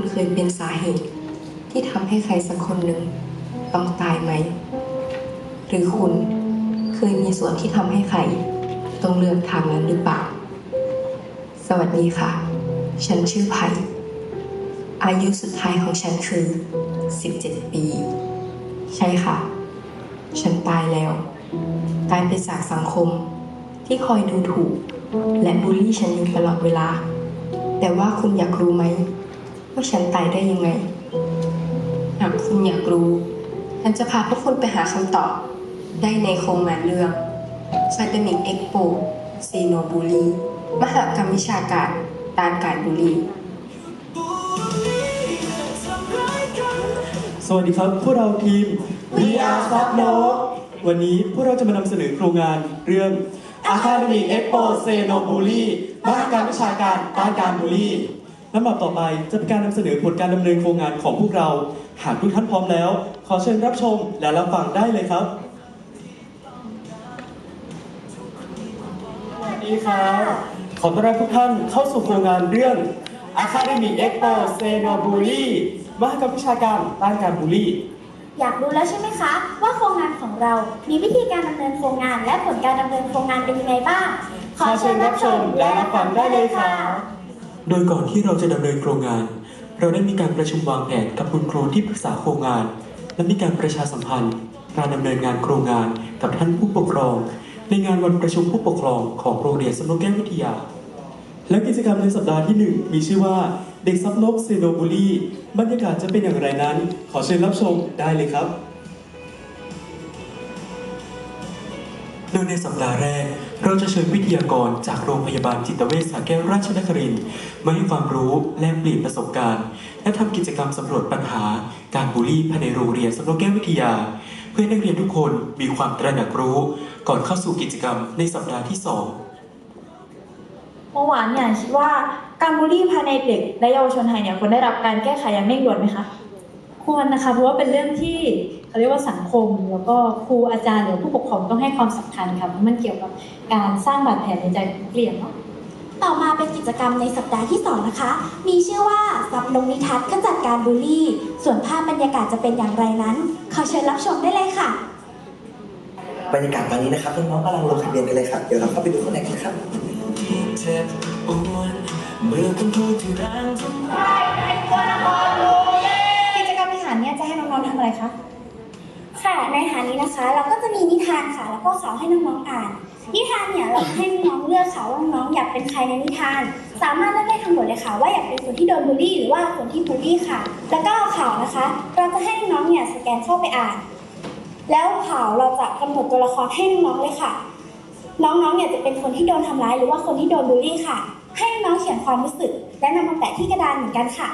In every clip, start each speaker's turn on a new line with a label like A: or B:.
A: คุณเคยเป็นสาเหตุ ที่ทำให้ใครสักคนหนึ่งต้องตายไหม หรือคุณเคยมีส่วนที่ทำให้ใครต้องเลือกทางนั้นหรือเปล่า สวัสดีค่ะ ฉันชื่อไผ่อายุสุดท้ายของฉันคือ 17 ปี ใช่ค่ะ ฉันตายแล้ว ตายไปจากสังคมที่คอยดูถูก และบูลลี่ฉันอยู่ตลอดเวลา แต่ว่าคุณอยากรู้ไหม ว่าฉันตายได้ยังไง หากคุณอยากรู้ ฉันจะพาพวกคุณไปหาคำตอบ ได้ในโครงงานเรื่อง s a t a n i c Expo ซีโนบูลีมหกรรมวิชาการตานการบูลลี่
B: สวัสดีครับ พวกเราทีม VR s u b n o วันนี้พวกเราจะมานำเสนอโครงงานเรื่อง Academy Expo s e n o b u l y มหกรรมวิชาการต้านการบูลลี่ ลำดับต่อไปจะเป็นการนำเสนอผลการดำเนินโครงงานของพวกเรา หากทุกท่านพร้อมแล้ว ขอเชิญรับชมและรับฟังได้เลยครับ สวัสดีครับ ขอต้อนรับทุกท่านเข้าสู่โครงงานเรื่อง Academy Expo s e n o b u l y มหกรรมวิชาการต้านการบูลลี่
C: อยากรู้แล้วใช่ไหมคะ ว่าโครงงานของเรา มีวิธีการดำเนินโครงงาน และผลการดำเนินโครงงานเป็นยังไงบ้าง
B: ขอเชิญรับชมและรับฟังได้เลยค่ะ โดยก่อนที่เราจะดำเนินโครงงาน เราได้มีการประชุมวางแผนกับคุณครูที่ปรึกษาโครงงาน และมีการประชาสัมพันธ์ การดำเนินงานโครงงานกับท่านผู้ปกครอง ในงานวันประชุมผู้ปกครองของโรงเรียนสำนกแก้ววิทยา และกิจกรรมในสัปดาห์ที่ 1 มีชื่อว่าเด็กซับนกเซโนบุรีบรรยากาศจะเป็นอย่างไรนั้น ขอเชิญรับชมได้เลยครับ ยในสัปดาห์แรก เราจะเชิญวิทยากรจากโรงพยาบาลจิตเวชสระแก้วราชนครินทร์มาให้ความรู้แลกเปลี่ยนประสบการณ์ และทำกิจกรรมสำรวจปัญหา การบูลลี่ภายในโรงเรียนสำนกแก้ววิทยา เพื่อให้นักเรียนทุกคนมีความตระหนักรู้ ก่อนเข้าสู่กิจกรรมในสัปดาห์ที่สอง
D: เมื่อวานเนี่ยคิดว่าการบูลลี่ภายในเด็กและเยาวชนไทยเนี่ยควรได้รับการแก้ไขอย่างเร่งด่วนไหมคะ
E: ควรนะคะเพราะว่าเป็นเรื่องที่ เขาเรียกว่าสังคม แล้วก็ครูอาจารย์หรือผู้ปกครองต้องให้ความสำคัญค่ะเพราะมันเกี่ยวกับการสร้างบาดแผลในใจของนักเรียนเนาะ
C: ต่อมาเป็นกิจกรรมในสัปดาห์ที่ 2 นะคะ มีชื่อว่าสับนงนิทัศน์ขจัดการบูลลี่ ส่วนภาพบรรยากาศจะเป็นอย่างไรนั้น ขอเชิญรับชมได้เลยค่ะ
F: บรรยากาศตอนนี้นะครับน้องๆกำลังลงทะเบียนกันเลยครับ เดี๋ยวเราเข้าไปดูข้างในกันครับ
G: เจ็บปวดเมื่อคุณพูดที่แรงทำร้าย
D: กิจกรรมในฐานเนี่ยจะให้น้องๆทำอะไรคะ
C: ค่ะในฐานนี้นะคะ เราก็จะมีนิทานค่ะ แล้วก็ข่าวให้น้องๆอ่าน นิทานเนี่ยเราให้น้องเลือกค่ะว่าน้องอยากเป็นใครในนิทาน สามารถเลือกได้ทั้งหมดเลยค่ะ ว่าอยากเป็นคนที่โดนบูลลี่หรือว่าคนที่บูลลี่ค่ะ แล้วก็ข่าวนะคะ เราจะให้น้องเนี่ยสแกนเข้าไปอ่าน แล้วข่าวเราจะกำหนดตัวละครให้น้องเลยค่ะ น้องๆเนี่ยจะเป็นคนที่โดนทำร้ายหรือว่าคนที่โดนบูลลี่ค่ะ ให้น้องเขียนความรู้สึก และนำมาแปะที่กระดานเหมือนกันค่ะ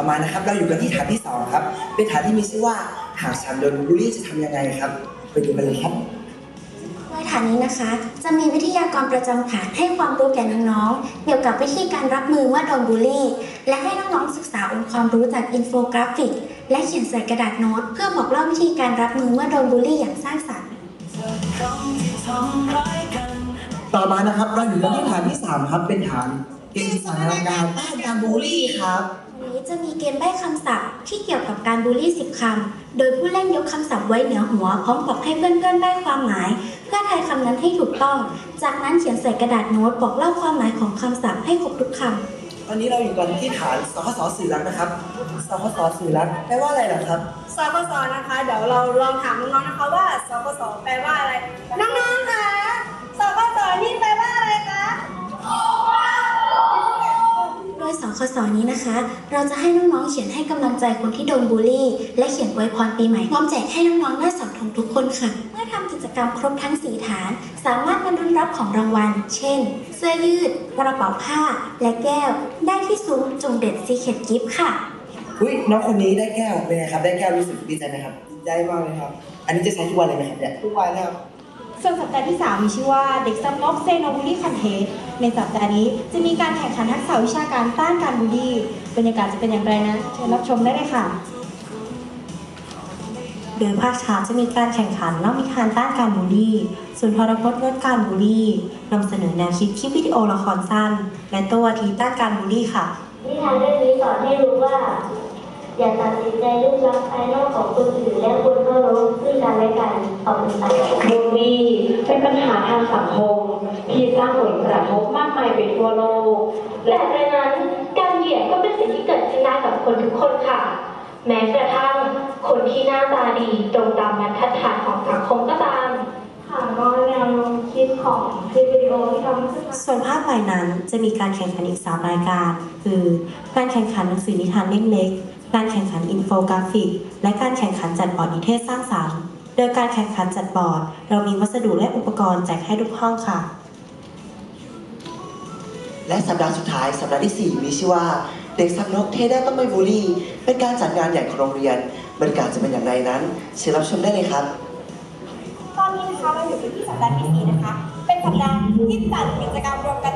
F: ต่อมานะครับ เราอยู่กันที่ฐานที่สองครับ เป็นฐานที่มีชื่อว่าหากฉันโดนบูลลี่จะทำยังไงครับ ไปดูกันเลยครับ
C: โดยฐานนี้นะคะ จะมีวิทยากรประจำฐานให้ความรู้แก่น้องๆเกี่ยวกับวิธีการรับมือเมื่อโดนบูลลี่ และให้น้องๆศึกษาองค์ความรู้จากอินโฟกราฟิก และเขียนใส่กระดาษโน้ต เพื่อบอกเล่าวิธีการรับมือเมื่อโดนบูลลี่อย่างสร้างสรรค์
G: คำที่ทำร้ายกัน
F: ต่อมานะครับเราอยู่กันที่ฐานที่สามครับเป็นฐานเกมสถานการณ์ต้านการบูลลี่ครับ
C: วันนี้ จะมีเกมใบ้คำศัพท์ที่เกี่ยวกับการบูลลี่ 10 คำ โดยผู้เล่นยกคำศัพท์ไว้เหนือหัว พร้อมกับให้เพื่อนๆใบ้ความหมาย เพื่อทายคำนั้นให้ถูกต้อง จากนั้นเขียนใส่กระดาษโน้ตบอกเล่าความหมายของคำศัพท์ให้ครบทุกคำ
F: ตอนนี้เราอยู่กันที่ฐานสคสสื่อรักนะครับสคสสื่อรักแปลว่าอะไรเหรอครับ
H: สกสนะคะ เดี๋ยวเราลองถามน้องๆนะคะว่าสกสแปลว่าอะไร น้องๆคะสกสนี่แปลว่า
C: โดยสคสนี้นะคะ เราจะให้น้องๆเขียนให้กำลังใจคนที่โดนบูลลี่ และเขียนอวยพรปีใหม่พร้อมแจกให้น้องๆหน้าเสาธงทุกคนค่ะ เมื่อทำกิจกรรมครบทั้ง 4 ฐาน สามารถมาลุ้นรับของรางวัล เช่น เสื้อยืด กระเป๋าผ้า และแก้ว ได้ที่ซุ้มจงเด็ดซีเค t กิฟต์ค่ะ
F: อุ้ยน้องคนนี้ได้แก้วเป็นไงครับ ได้แก้วรู้สึกดีใจไหมครับดีใจมากเลยครับ อันนี้จะใช้ทุกวันเลยไหมครับเนี่ยทุกวันครับ
D: ส่วนสัปดาห์ที่ 3 มีชื่อว่าเด็กซับนกเซโนบูลี่คอนเทสในสัปดาห์นี้จะมีการแข่งขันทักษะวิชาการต้านการบูลลี่บรรยากาศจะเป็นอย่างไรนะเชิญรับชมได้เลยค่ะ
I: โดยภาคเช้าจะมีการแข่งขันเล่านิทานต้านการบูลลี่
D: ส่วนพรพจน์งดการบูลลี่นำเสนอแนวคิดคลิปวิดีโอละครสั้น และตัวทีต้านการบูลลี่ค่ะ
I: นิทานเรื่องนี้สอนให้รู้ว่า อย่าตัดสินใจรูปลักษณ์ภายนอกของคนอื่นและควรเคารพซึ่งกันและกันต่อไป
J: บูลลี่เป็นปัญหาทางสังคม ที่สร้างผลกระทบมากมายไปทั่วโลก
I: แต่ในนั้นการเหยียดก็เป็นสิ่งที่เกิดขึ้นได้กับคนทุกคนค่ะ แม้กระทั่งคนที่หน้าตาดีตรงตามบรรทัดฐานของสังคมก็ตาม
C: ค่ะก็แนวโน้มคิดของคลิปวิดีโอที่ทำขึ้นมา
D: ส่วนภาคบ่ายนั้นจะมีการแข่งขันอีก 3 รายการ คือการแข่งขันหนังสือนิทานเล่มเล็ก การแข่งขันอินโฟกราฟิก และการแข่งขันจัดบอร์ดนิเทศสร้างสรรค์ โดยการแข่งขันจัดบอร์ด เรามีวัสดุและอุปกรณ์แจกให้ทุกห้องค่ะ
F: และสัปดาห์สุดท้ายสัปดาห์ที่ 4 มีชื่อว่า เด็กสักนกเทได้ต้องไม่บูลลี่ เป็นการจัดงานใหญ่ของโรงเรียน บรรยากาศจะเป็นอย่างไรนั้นเชิญรับชมได้เลยครับ
H: ตอนนี้นะคะเราอยู่กันที่สัปดาห์ที่สี่นะคะ เป็นสัปดาห์ที่จัดกิจกรรมรวมกัน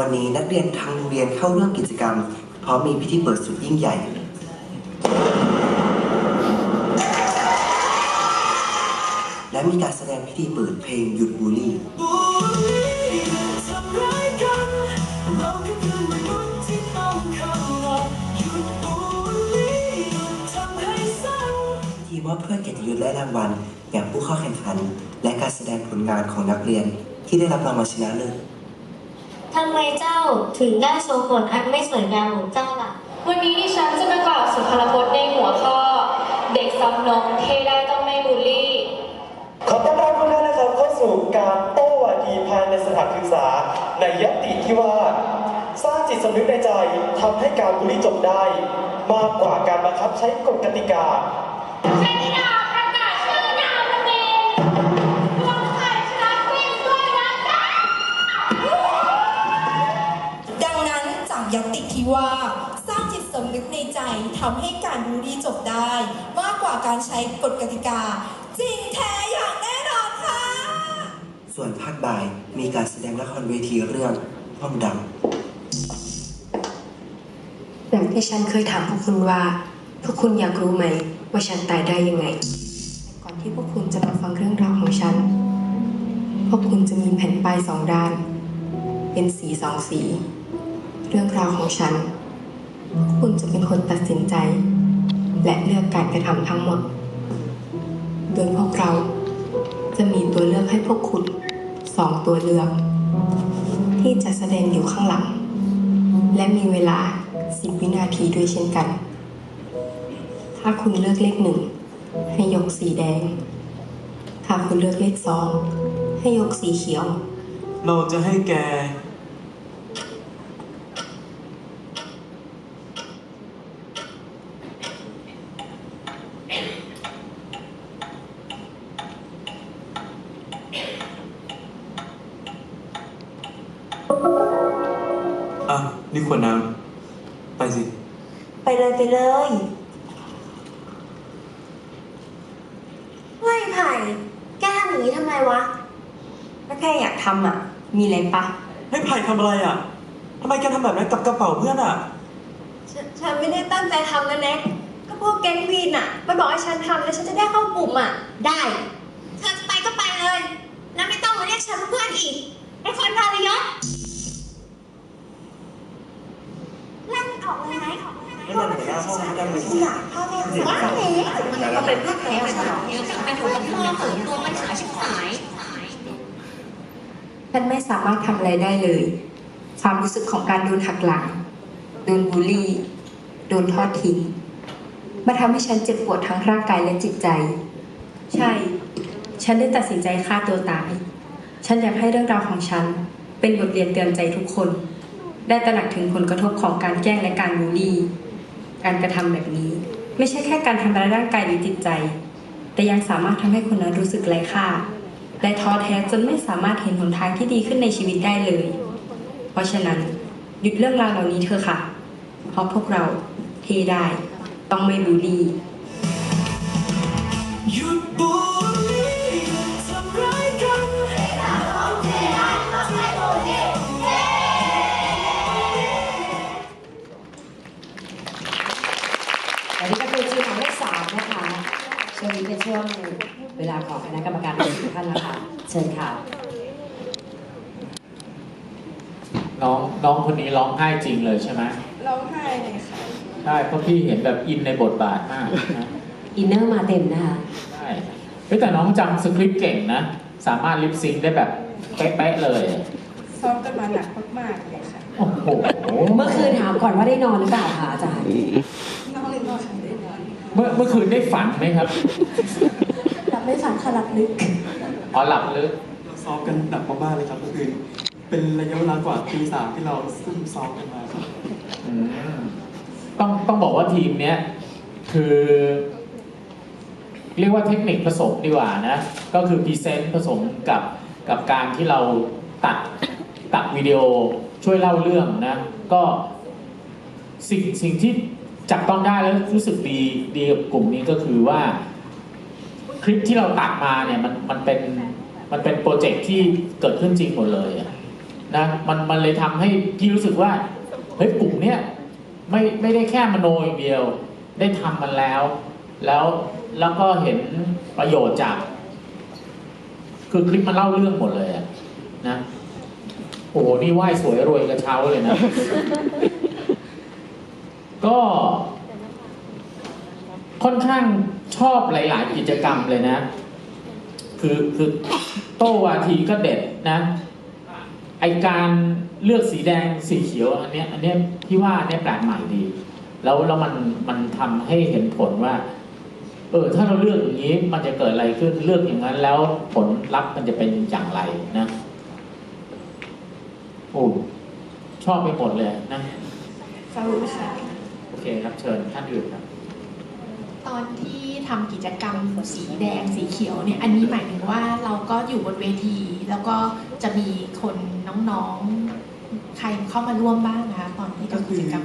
H: วันนี้นั
F: กเรียนทางโรงเรียนเข้าร่วมกิจกรรมพร้อมมีพิธีเปิดสุดยิ่งใหญ่และมีการแสดงพิธีเปิดเพลงหยุดบูลลี่
G: บูลลี่ทำร้ายกันเราคือเพื่อนมนุษย์ที่ต้องเคารพหยุดบูลลี่หยุดทำให้เศร้า
F: ทีมอบเพื่อนเกียรติยศและรางวัลแก่ผู้เข้าแข่งขัน และการแสดงผลงานของนักเรียนที่ได้รับรางวัลชนะเลิศ
I: ทำไมเจ้าถึงได้โชว์ผลอันไม่สวยงามของเจ้าล่ะ
J: วันนี้ดิฉันจะมากล่าวสุภาพจน์ในหัวข้อ เด็กซ้ำนมเทได้ต้องไม่บูลลี่
B: ขอต้อนรับทุกท่านนะครับเข้าสู่การโต้วาทีภายในสถานศึกษาในยติที่ว่า สร้างจิตสำนึกในใจทำให้การบูลลี่จบได้ มากกว่าการบังคับใช้กฎกติกา
K: ว่า สร้างจิตสำนึกในใจทำให้การบูลลี่จบได้ มากกว่าการใช้กฎกติกา จริงแท้อย่างแน่นอนค่ะ
F: ส่วนภาคบ่ายมีการแสดงละครเวทีเรื่องห้องดำ
A: อย่างที่ฉันเคยถามพวกคุณว่า พวกคุณอยากรู้ไหม ว่าฉันตายได้ยังไง ก่อนที่พวกคุณจะมาฟังเรื่องราวของฉัน พวกคุณจะมีแผ่นป้ายสองด้าน เป็นสีสองสีเรื่องราวของฉัน คุณจะเป็นคนตัดสินใจ และเลือกการกระทำทั้งหมด โดยพวกเราจะมีตัวเลือกให้พวกคุณสองตัวเลือก ที่จะแสดงอยู่ข้างหลัง และมีเวลา10วินาทีด้วยเช่นกัน ถ้าคุณเลือกเลขหนึ่งให้ยกสีแดง ถ้าคุณเลือกเลขสองให้ยกสีเขียว
B: เราจะให้แก อะนี่ขวดน้ำไปสิ
D: ไปเลยไปเลย
C: เฮ้ยไผ่แกทำอย่างนี้ทำไมวะ
A: ก็แค่อยากทำอะ มีอะไรปะ
B: ให้ไผ่ทำอะไรอะทำไมแกทำแบบนั้นกับกระเป๋าเพื่อนอะ
H: ฉันฉันไม่ได้ตั้งใจทำนะแน็กก็พวกแก๊งวีนอะมันบอกให้ฉันทำแล้วฉันจะได้เข้ากลุ่มอะได้เธอจะไปก็ไปเลย แล้วไม่ต้องมาเรียกฉันว่าเพื่อนอีกไอ้คนทารยศไล่มัน ออกเลยไหมออกเลยไหม
F: ไม่เป็นไรนะห้องไม่ได้เลย
H: อยากพ่อแม่สว่าไหนมันเป็นเพื่อนแล้วฉัน
A: ฉันไม่สามารถทำอะไรได้เลย ความรู้สึกของการโดนหักหลัง โดนบูลลี่ โดนทอดทิ้งมาทำให้ฉันเจ็บปวดทั้งร่างกายและจิตใจ ใช่ ฉันได้ตัดสินใจฆ่าตัวตาย ฉันอยากให้เรื่องราวของฉัน เป็นบทเรียนเตือนใจทุกคน ได้ตระหนักถึงผลกระทบของการแกล้งและการบูลลี่ การกระทำแบบนี้ ไม่ใช่แค่การทำร้ายร่างกายหรือจิตใจ แต่ยังสามารถทำให้คนนั้นรู้สึกไร้ค่า และท้อแท้จนไม่สามารถเห็นหนทางที่ดีขึ้นในชีวิตได้เลย เพราะฉะนั้นหยุดเรื่องราวเหล่านี้เถอะค่ะ เพราะพวกเราเทได้ ต้องไม่บูลลี่
G: หยุดบู
L: ชิญค่ะ
M: น้องน้องคนนี้ร้องไห้จริงเลยใช่ไหม
K: ร้องไห้เลยค่ะ
M: ใช่เพราะพี่เห็นแบบอินในบทบาทมากนะ
L: อินเนอร์มาเต็มนะคะ
M: ใช่เฮ้ยแต่น้องจำสคริปต์เก่งนะ สามารถลิปซิงค์ได้แบบเป๊ะๆเลย
K: ซ้อมกันมาหนักมากๆเลยค่ะ
M: โอ้โห
L: เมื่อคืนถามก่อนว่าได้นอนหรือเปล่าคะอาจารย์
K: น้องเลยนอนค่ะได้นอน
M: เมื่อเมื่อคืนได้ฝันไหมครับ
C: หลับไม่ฝันค่ะหลับลึก
M: อ๋อหลับลึก
B: เราซ้อมกันหนักมากๆเลยครับก็คือเป็นระยะเวลากว่าปีสามที่เราซุ่มซ้อมกันมาครับ
M: อืมต้องต้องบอกว่าทีมเนี้ยคือ เรียกว่าเทคนิคผสมดีกว่านะ ก็คือพรีเซนต์ผสมกับกับการที่เราตัดตัดวิดีโอช่วยเล่าเรื่องนะ ก็สิ่งสิ่งที่จับต้องได้แล้วรู้สึกดีดีกับกลุ่มนี้ก็คือว่า คลิปที่เราตัดมาเนี่ยมันมันเป็นมันเป็นโปรเจกต์ที่เกิดขึ้นจริงหมดเลยอะนะมันมันเลยทำให้พี่รู้สึกว่าเฮ้ยกลุ่มเนี้ยไม่ไม่ได้แค่มโนอย่างเดียว ได้ทำมันแล้ว แล้วแล้วก็เห็นประโยชน์จาก คือคลิปมันเล่าเรื่องหมดเลยอะนะโอ้โหนี่ไหว้สวยรวยกระเช้าเลยนะ ก็ค่อนข้าง ชอบหลาย ๆ กิจกรรมเลยนะ คือคือโต้วาทีก็เด็ดนะไอการเลือกสีแดงสีเขียวอันเนี้ยอันเนี้ยพี่ว่าอันเนี้ยแปลกใหม่ดี แล้วแล้วมันมันทำให้เห็นผลว่า เออ ถ้าเราเลือกอย่างนี้ มันจะเกิดอะไรขึ้นเลือกอย่างนั้นแล้วผลลัพธ์มันจะเป็นอย่างไรนะโอ้ชอบไปหมดเลยนะ
K: ขอบคุณค่ะ
M: โอเคครับเชิญท่านอื่นครับ
N: ตอนที่ทำกิจกรรมสีแดงสีเขียวเนี่ยอันนี้หมายถึงว่าเราก็อยู่บนเวที แล้วก็จะมีคนน้องๆ ใครเข้ามาร่วมบ้างนะคะตอนที่ทำกิจกรรม